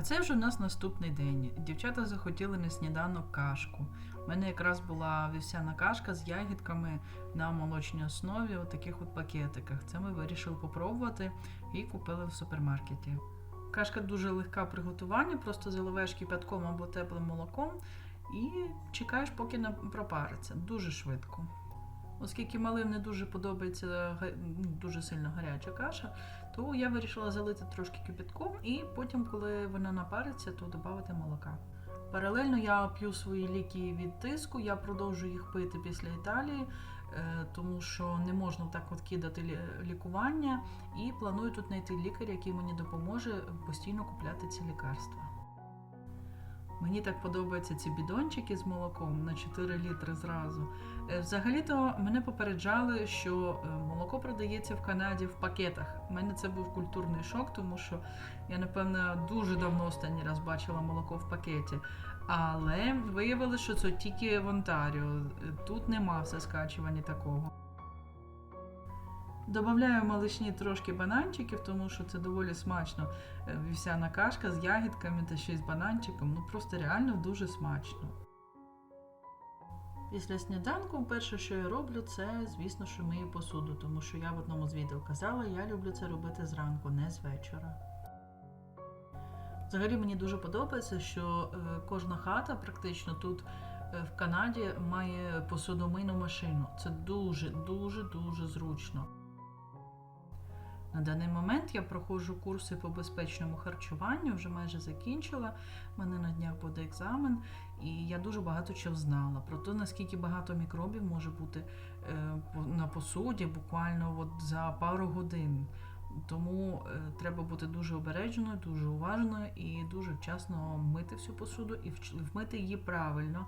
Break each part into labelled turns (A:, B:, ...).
A: А це вже у нас наступний день. Дівчата захотіли на сніданок кашку. У мене якраз була вівсяна кашка з ягідками на молочній основі у таких от пакетиках. Це ми вирішили попробувати і купили в супермаркеті. Кашка дуже легка в приготуванні, просто заливаєш кипятком або теплим молоком і чекаєш, поки на- пропариться. Дуже швидко. Оскільки малим не дуже подобається ну, дуже сильно гаряча каша, то я вирішила залити трошки кипятком і потім, коли вона напариться, то додати молока. Паралельно я п'ю свої ліки від тиску, я продовжую їх пити після Італії, е, тому що не можна так от кидати лікування. І планую тут знайти лікаря, який мені допоможе постійно купляти ці лікарства. Мені так подобаються ці бідончики з молоком на 4 літри зразу. Е, Взагалі-то мене попереджали, що е, молоко продається в Канаді в пакетах. У мене це був культурний шок, тому що я, напевно, дуже давно останній раз бачила молоко в пакеті. Але виявилося, що це тільки в Онтаріо. Е, Тут нема все скачування такого. Добавляю малишні трошки бананчиків, тому що це доволі смачно. Е, Вівсяна кашка з ягідками та ще й з бананчиком. Ну просто реально дуже смачно. Після сніданку перше, що я роблю, це, звісно, що мию посуду, тому що я в одному з відео казала, я люблю це робити зранку, не з вечора. Взагалі мені дуже подобається, що е, кожна хата практично тут е, в Канаді має посудомийну машину. Це дуже, дуже, дуже зручно. На даний момент я проходжу курси по безпечному харчуванню, вже майже закінчила. У мене на днях буде екзамен, і я дуже багато чого знала про те, наскільки багато мікробів може бути е, на посуді буквально от за пару годин. Тому е, треба бути дуже обережною, дуже уважною і дуже вчасно мити всю посуду і вмити її правильно.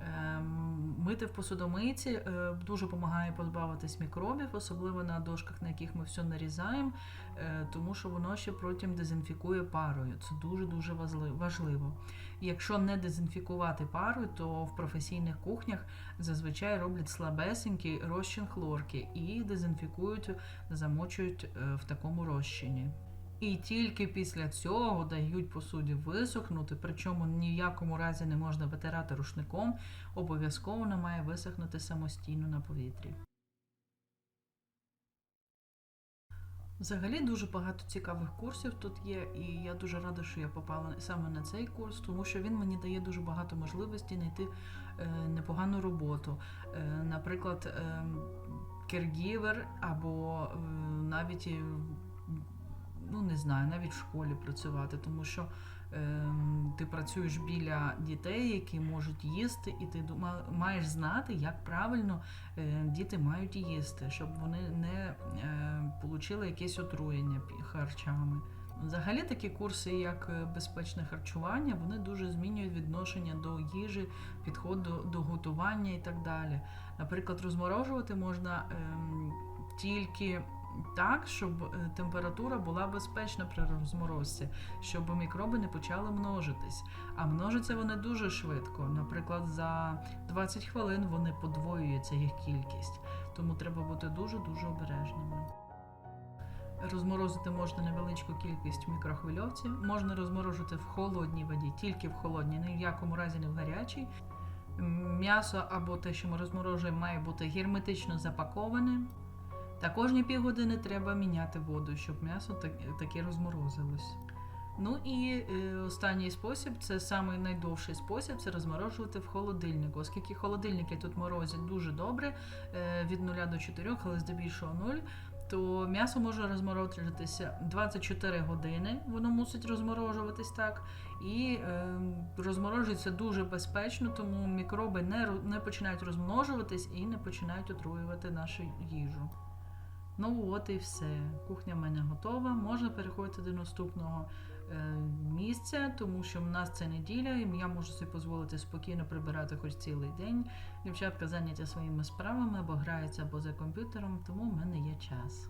A: Ем, Мити в посудомийці е, дуже допомагає позбавитись мікробів, особливо на дошках, на яких ми все нарізаємо, е, тому що воно ще потім дезінфікує парою. Це дуже дуже важливо. Якщо не дезінфікувати парою, то в професійних кухнях зазвичай роблять слабесенький розчин хлорки і дезінфікують, замочують е, в такому розчині. І тільки після цього дають посуді висохнути, причому ні в якому разі не можна витирати рушником, обов'язково вона має висохнути самостійно на повітрі. Взагалі дуже багато цікавих курсів тут є, і я дуже рада, що я попала саме на цей курс, тому що він мені дає дуже багато можливостей знайти е, непогану роботу. Е, наприклад, е, кергівер або е, навіть. Е, ну не знаю, навіть в школі працювати, тому що е, ти працюєш біля дітей, які можуть їсти, і ти маєш знати, як правильно е, діти мають їсти, щоб вони не е, отримали якесь отруєння харчами. Взагалі такі курси, як е, безпечне харчування, вони дуже змінюють відношення до їжі, підход до, готування і так далі. Наприклад, розморожувати можна ем, тільки так, щоб е, температура була безпечна при розморозці, щоб мікроби не почали множитись. А множаться вони дуже швидко. Наприклад, за 20 хвилин вони подвоюються їх кількість. Тому треба бути дуже-дуже обережними. Розморозити можна невеличку кількість в мікрохвильовці, можна розморожувати в холодній воді, тільки в холодній, ні в якому разі не в гарячій. М'ясо або те, що ми розморожуємо, має бути герметично запаковане. Та кожні півгодини треба міняти воду, щоб м'ясо так- таки розморозилось. Ну і е, останній спосіб це самий найдовший спосіб це розморожувати в холодильнику. Оскільки холодильники тут морозять дуже добре е, від 0 до 4, але здебільшого 0, то м'ясо може розморожуватися 24 години, воно мусить розморожуватись так. І е, розморожується дуже безпечно, тому мікроби не, не починають розмножуватись і не починають отруювати нашу їжу. Ну от і все. Кухня в мене готова. Можна переходити до наступного е, місця, тому що в нас це неділя, і я можу собі дозволити спокійно прибирати хоч цілий день. Дівчатка зайняті своїми справами, або граються, або за комп'ютером, тому в мене є час.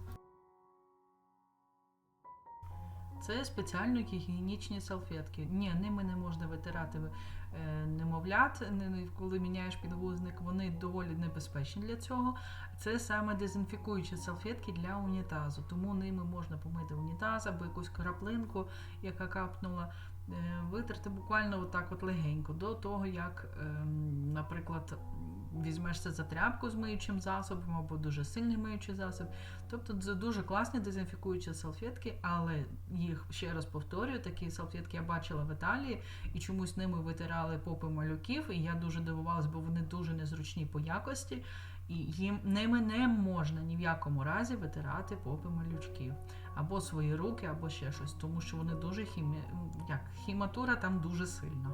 A: Це спеціально гігієнічні салфетки. Ні, ними не можна витирати е, немовлят, не- не- коли міняєш підгузник. Вони доволі небезпечні для цього. Це саме дезінфікуючі салфетки для унітазу. Тому ними можна помити унітаз або якусь краплинку, яка капнула. е, Витерти буквально отак от легенько до того, як, ем, наприклад, візьмешся за тряпку з миючим засобом або дуже сильний миючий засіб. Тобто це дуже класні дезінфікуючі салфетки, але їх ще раз повторюю, такі салфетки я бачила в Італії і чомусь ними витирали попи малюків. І я дуже дивувалась, бо вони дуже незручні по якості, і їм ними не можна ні в якому разі витирати попи малючків. Або свої руки, або ще щось, тому що вони дуже хімі... як хіматура там дуже сильна.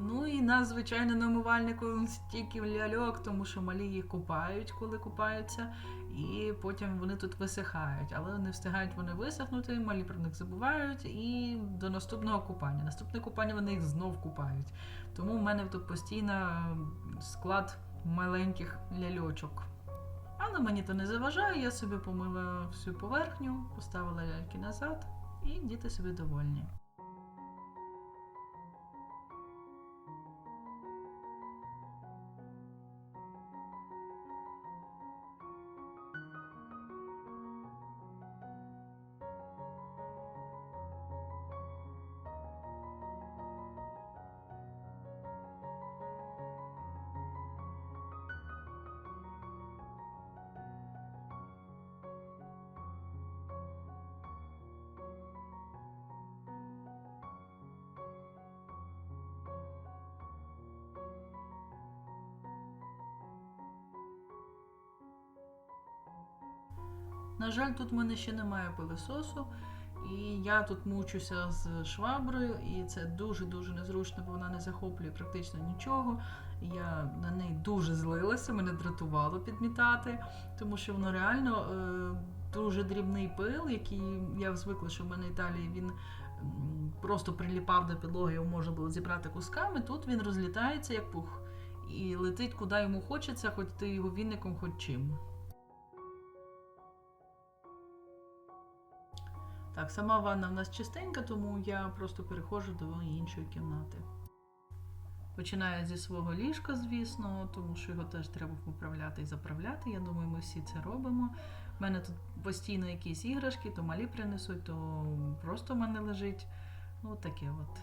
A: Ну і нас, звичайно, на умивальнику стільки ляльок, тому що малі їх купають, коли купаються, і потім вони тут висихають. Але не встигають вони висохнути, малі про них забувають і до наступного купання. Наступне купання вони їх знов купають. Тому в мене тут постійно склад маленьких ляльочок. Але мені то не заважає, я собі помила всю поверхню, поставила ляльки назад, і діти собі довольні. На жаль, тут в мене ще немає пилососу, і я тут мучуся з шваброю, і це дуже-дуже незручно, бо вона не захоплює практично нічого. Я на неї дуже злилася, мене дратувало підмітати, тому що воно реально е, дуже дрібний пил, який я звикла, що в мене в Італії він просто приліпав до підлоги, його можна було зібрати кусками. Тут він розлітається як пух і летить куди йому хочеться, хоч ти його вінником, хоч чим. Так, сама ванна в нас чистенька, тому я просто переходжу до іншої кімнати. Починаю зі свого ліжка, звісно, тому що його теж треба поправляти і заправляти. Я думаю, ми всі це робимо. У мене тут постійно якісь іграшки, то малі принесуть, то просто в мене лежить. Ну, таке от.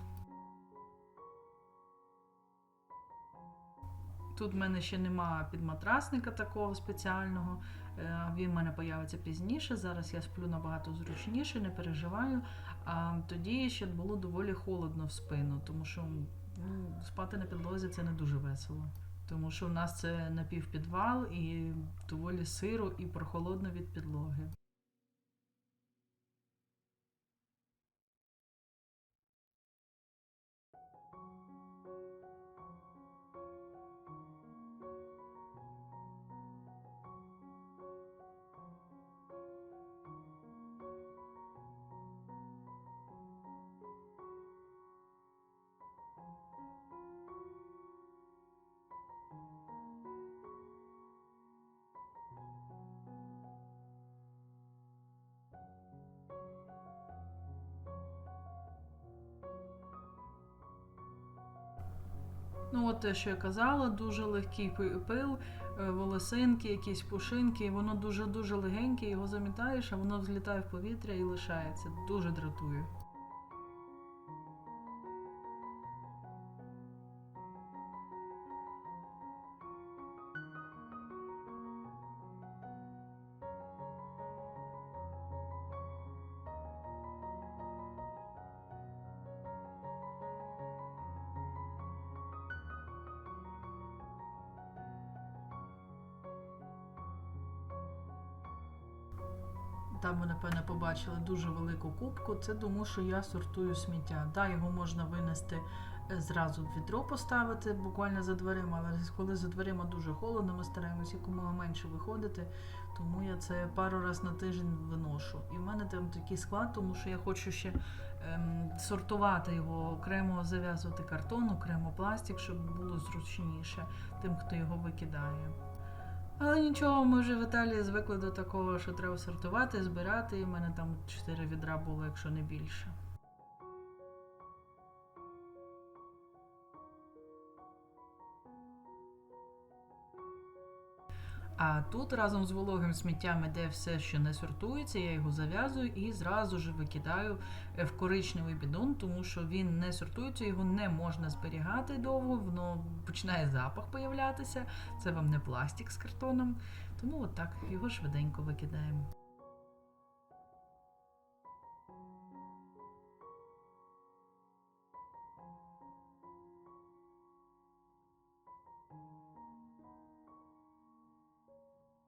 A: Тут в мене ще нема підматрасника такого спеціального. Е, Він в мене появиться пізніше. Зараз я сплю набагато зручніше, не переживаю. А тоді ще було доволі холодно в спину, тому що ну, спати на підлозі це не дуже весело. Тому що в нас це напівпідвал і доволі сиро і прохолодно від підлоги. Ну, от те, що я казала, дуже легкий пи- пил, е, волосинки, якісь пушинки, воно дуже-дуже легеньке, його замітаєш, а воно взлітає в повітря і лишається. Дуже дратує. Там ви, напевно, побачили дуже велику кубку. Це тому, що я сортую сміття. Да, його можна винести е, зразу в відро поставити, буквально за дверима, але коли за дверима дуже холодно, ми стараємося якомога менше виходити. Тому я це пару разів на тиждень виношу. І в мене там такий склад, тому що я хочу ще ем, сортувати його, окремо зав'язувати картон, окремо пластик, щоб було зручніше тим, хто його викидає. Але нічого, ми вже в Італії звикли до такого, що треба сортувати, збирати. І в мене там 4 відра було, якщо не більше. А тут разом з вологим сміттям іде все, що не сортується, я його зав'язую і зразу ж викидаю е, в коричневий бідон, тому що він не сортується, його не можна зберігати довго, воно починає запах появлятися. Це вам не пластик з картоном. Тому от так його швиденько викидаємо.